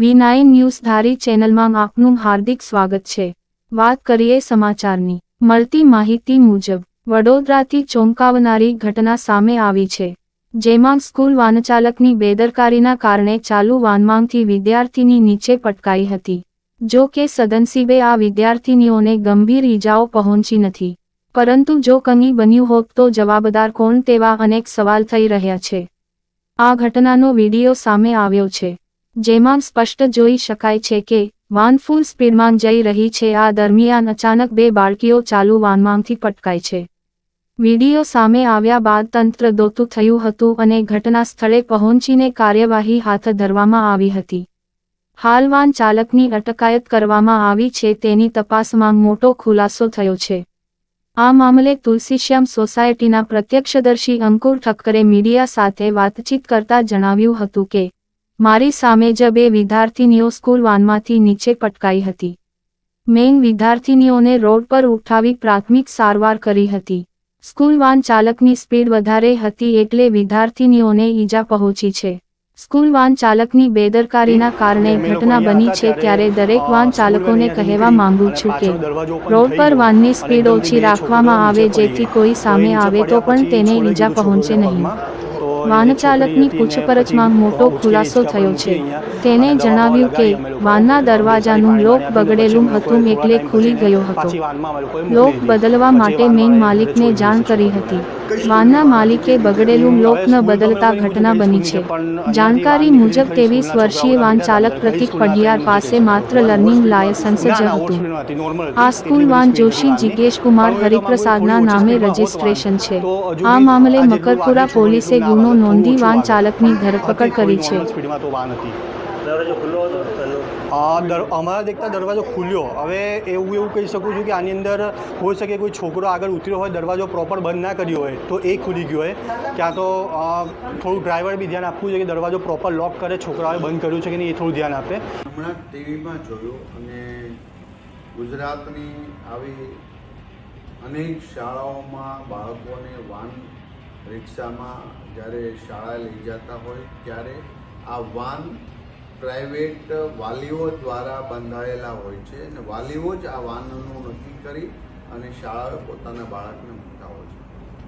વી nine news ધારી ચેનલમાં આપનું હાર્દિક સ્વાગત છે. વાત કરીએ સમાચારની. મળતી માહિતી મુજબ, વડોદરાથી ચોંકાવનારી ઘટના સામે આવી છે, જેમાં સ્કૂલ વાનચાલકની બેદરકારીના કારણે ચાલુ વાનમાંથી વિદ્યાર્થીની નીચે પટકાઈ હતી. જો કે સદનસીબે આ વિદ્યાર્થીનીઓને ગંભીર ઈજાઓ પહોંચી નથી. પરંતુ જો કંઈ બન્યું હોત તો જવાબદાર કોણ તેવા અનેક સવાલ થઈ રહ્યા છે. આ ઘટનાનો વીડિયો સામે આવ્યો છે. જેમાં સ્પષ્ટ જોઈ શકાય છે કે, વાન ફૂલ સ્પીડમાં જઈ રહી છે. આ દરમિયાન અચાનક બે બાળકીઓ ચાલુ વાનમાંથી પટકાય છે. વિડિયો સામે આવ્યા બાદ તંત્ર દોતું થયું હતું અને ઘટના સ્થળે પહોંચીને કાર્યવાહી હાથ ધરવામાં આવી હતી. હાલ વાન ચાલકની અટકાયત કરવામાં આવી છે તેની તપાસમાં મોટો ખુલાસો થયો છે. આ મામલે તુલસીશ્યામ સોસાયટીના પ્રત્યક્ષદર્શી અંકુર ઠક્કરે મીડિયા સાથે વાતચીત કરતા જણાવ્યું હતું કે મારી સામે જ બે વિદ્યાર્થીનીઓ સ્કૂલ વાનમાંથી નીચે પટકાઈ હતી. મેઇન વિદ્યાર્થીનીઓને રોડ પર ઉઠાવી પ્રાથમિક સારવાર કરી હતી. સ્કૂલ વાન ચાલકની સ્પીડ વધારે હતી એટલે વિદ્યાર્થીનીઓને ઈજા પહોંચી છે. સ્કૂલ વાન ચાલકની બેદરકારીના કારણે ઘટના બની છે ત્યારે દરેક વાન ચાલકોને કહેવા માંગુ છું કે રોડ પર વાનની સ્પીડ ઓછી રાખવામાં આવે જેથી કોઈ સામે આવે તો પણ તેને ઈજા પહોંચે નહીં. વાનચાલકની પૂછપરછમાં મોટો ખુલાસો થયો છે. તેને જણાવ્યું કે વાનના દરવાજાનું લોક બગડેલું હતું એટલે ખુલી ગયો હતો. લોક બદલવા માટે મેન માલિકને જાણ કરી હતી. વાનના માલિકે બગડેલું લોક ન બદલતા ઘટના બની છે. જાણકારી મુજબ ત્રેવીસ વર્ષીય વાન ચાલક પ્રતિક પઢિયાર પાસે માત્ર લર્નિંગ લાયસન્સ જ હતું. આ સ્કૂલ વાન જોશી જિજ્ઞેશ કુમાર હરિપ્રસાદના નામે રજીસ્ટ્રેશન છે. આ મામલે મકરપુરા પોલીસે ગુનો નોંધી વાહન ચાલકની ધરપકડ કરી છે. સ્પીડમાં તો વાન હતી. દરવાજો ખુલ્લો હતો પેલો આ દર અમારા દેખતા દરવાજો ખુલ્યો. હવે એવું એવું કહી શકું છું કે આની અંદર હોઈ શકે કોઈ છોકરો આગળ ઉતર્યો હોય દરવાજો પ્રોપર બંધ ના કર્યો હોય તો એ ખુલી ગયો હોય. ક્યાં તો થોડું ડ્રાઈવર બી ધ્યાન આપવું જોઈએ કે દરવાજો પ્રોપર લોક કરે છોકરાઓએ બંધ કર્યું છે કે નહીં એ થોડું ધ્યાન આપે. હમણાં ટીવીમાં જોયું અને ગુજરાતની આવી અનેક શાળાઓમાં બાળકોને વાન રિક્ષામાં જ્યારે શાળાએ લઈ જતા હોય ત્યારે આ વાન પ્રાઇવેટ વાલીઓ દ્વારા બંધાયેલા હોય છે અને વાલીઓ જ આ વાનનું નક્કી કરી અને શાળાએ પોતાના બાળકને મૂકતા હોય છે.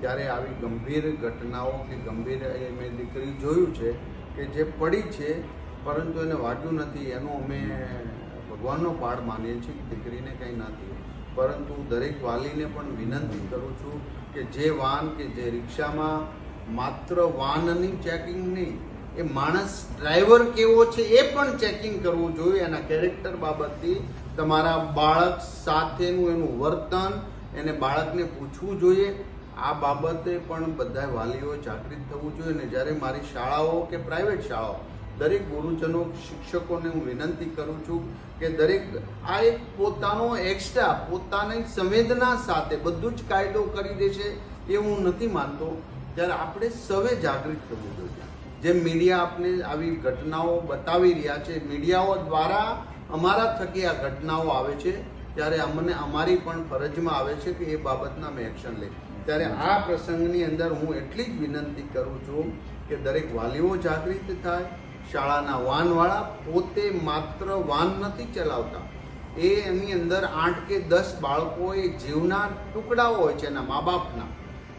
ત્યારે આવી ગંભીર ઘટનાઓ કે ગંભીર એ મેં દીકરી જોયું છે કે જે પડી છે, પરંતુ એને વાગ્યું નથી, એનો અમે ભગવાનનો પાડ માનીએ છીએ કે દીકરીને કંઈ નથી. પરંતુ દરેક વાલીને પણ વિનંતી કરું છું કે જે વાન કે જે રિક્ષામાં માત્ર વાનની ચેકિંગ નહીં, એ માણસ ડ્રાઈવર કેવો છે એ પણ ચેકિંગ કરવું જોઈએ. એના કેરેક્ટર બાબતથી તમારા બાળક સાથેનું એનું વર્તન, એને બાળકને પૂછવું જોઈએ. આ બાબતે પણ બધા વાલીઓ જાગૃત થવું જોઈએ. અને જ્યારે મારી શાળાઓ કે પ્રાઇવેટ શાળાઓ દરેક ગુરુજનો, શિક્ષકોને હું વિનંતી કરું છું કે દરેક આ એક પોતાનો એક્સ્ટ્રા પોતાની સંવેદના સાથે બધું જ કાયદો કરી દેશે એ હું નથી માનતો. ત્યારે આપણે સૌએ જાગૃત થવું જોઈએ. જેમ મીડિયા આપને આવી ઘટનાઓ બતાવી રહ્યા છે મીડિયાઓ દ્વારા અમારા થકી આ ઘટનાઓ આવે છે, ત્યારે અમને અમારી પણ ફરજમાં આવે છે કે એ બાબતના અમે એક્શન લઈએ. ત્યારે આ પ્રસંગની અંદર હું એટલી જ વિનંતી કરું છું કે દરેક વાલીઓ જાગૃત થાય શાળાના વાનવાળા પોતે માત્ર વાન નથી ચલાવતા. એ એની અંદર આઠ કે દસ બાળકો એ જીવના ટુકડાઓ હોય છે એના મા બાપના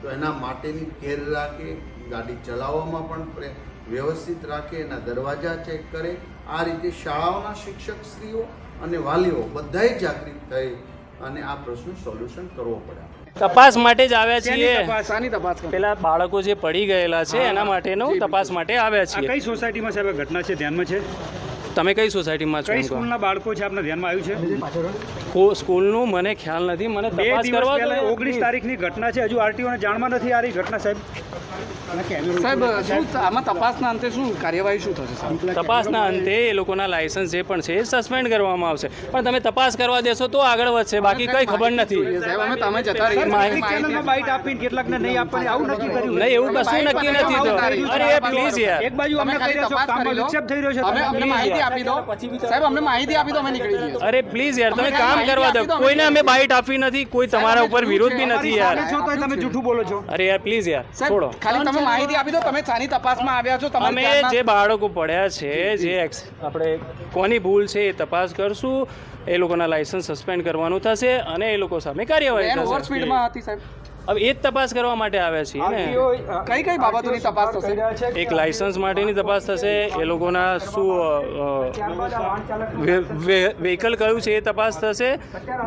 તો એના માટેની ઘેર રાખે, ગાડી ચલાવવામાં પણ વ્યવસ્થિત રાખે, એના દરવાજા ચેક કરે. આ રીતે શાળાઓના શિક્ષક સ્ત્રીઓ અને વાલીઓ બધાએ જાગૃત થઈ અને આ પ્રશ્નનું સોલ્યુશન કરવો પડે. તપાસ માટે જ આવ્યા છીએ. શાની તપાસ પેલા બાળકો જે પડી ગયેલા છે એના માટેનું તપાસ માટે આવ્યા છીએ. કઈ સોસાયટીમાં સાહેબ ઘટના છે? ધ્યાનમાં છે? તમે કઈ સોસાયટીમાં છો કઈ સ્કૂલના બાળકો છે આપના ધ્યાનમાં આવ્યું છે? સ્કૂલનું મને ખ્યાલ નથી. મને બે તપાસ કરવા પહેલા ઓગણીસ તારીખની ઘટના છે. હજુ આરટીઓને જાણમાં નથી આ રહી ઘટના સાહેબ. સાહેબ શું આમાં તપાસના અંતે શું કાર્યવાહી શું થશે સાહેબ? તપાસના અંતે એ લોકોના લાયસન્સ જે પણ છે એ સસ્પેન્ડ કરવામાં આવશે. પણ તમે તપાસ કરવા દેશો તો આગળ વધશે. બાકી કંઈ ખબર નથી. સાહેબ. અમે તમે જતા રહીએ કેટલીક આપીને કેટલાકને નહીં આપવાની આવું નક્કી કર્યું નહીં એવું કશું નક્કી નથી અરે પ્લીઝ યાર. એક બાજુ અમને તમે કહી રહ્યા છો તપાસ કામમાં કરી લો. વિક્ષેપ થઈ રહ્યો છે. અમને please માહિતી આપી દો. સાહેબ અમને માહિતી આપી દો અમે નીકળી જઈએ. અરે પ્લીઝ યાર તમે કામ કરવા દો. કોઈને અમે બાઇટ આપી નથી કોઈ તમારા ઉપર વિરોધ બી નથી યાર. તમે જૂઠું બોલો છો. અરે યાર પ્લીઝ યાર છોડો. ખાલી તમે માહિતી આપી દો તમે સાની તપાસમાં આવ્યા છો તમે જે બાળકો પડ્યા છે જે આપણે કોની ભૂલ છે એ તપાસ કરશું. એ લોકોના લાયસન્સ સસ્પેન્ડ કરવાનું થશે અને એ લોકો સામે કાર્યવાહી થશે. સ્પીડમાં હતી સાહેબ. હવે એ જ તપાસ કરવા માટે આવ્યા છીએ ને. કઈ કઈ બાબતોની તપાસ થશે? એક લાયસન્સ માટેની તપાસ થશે એ લોકોના શું વ્હીકલ કયું છે એ તપાસ થશે.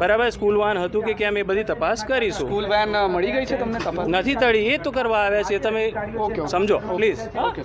બરાબર સ્કૂલ વાન હતું કે કેમ એ બધી તપાસ કરીશું. સ્કૂલ વેન મળી ગઈ છે તમને તપાસ? નથી તળી એ તો કરવા આવ્યા છે તમે સમજો પ્લીઝ ઓકે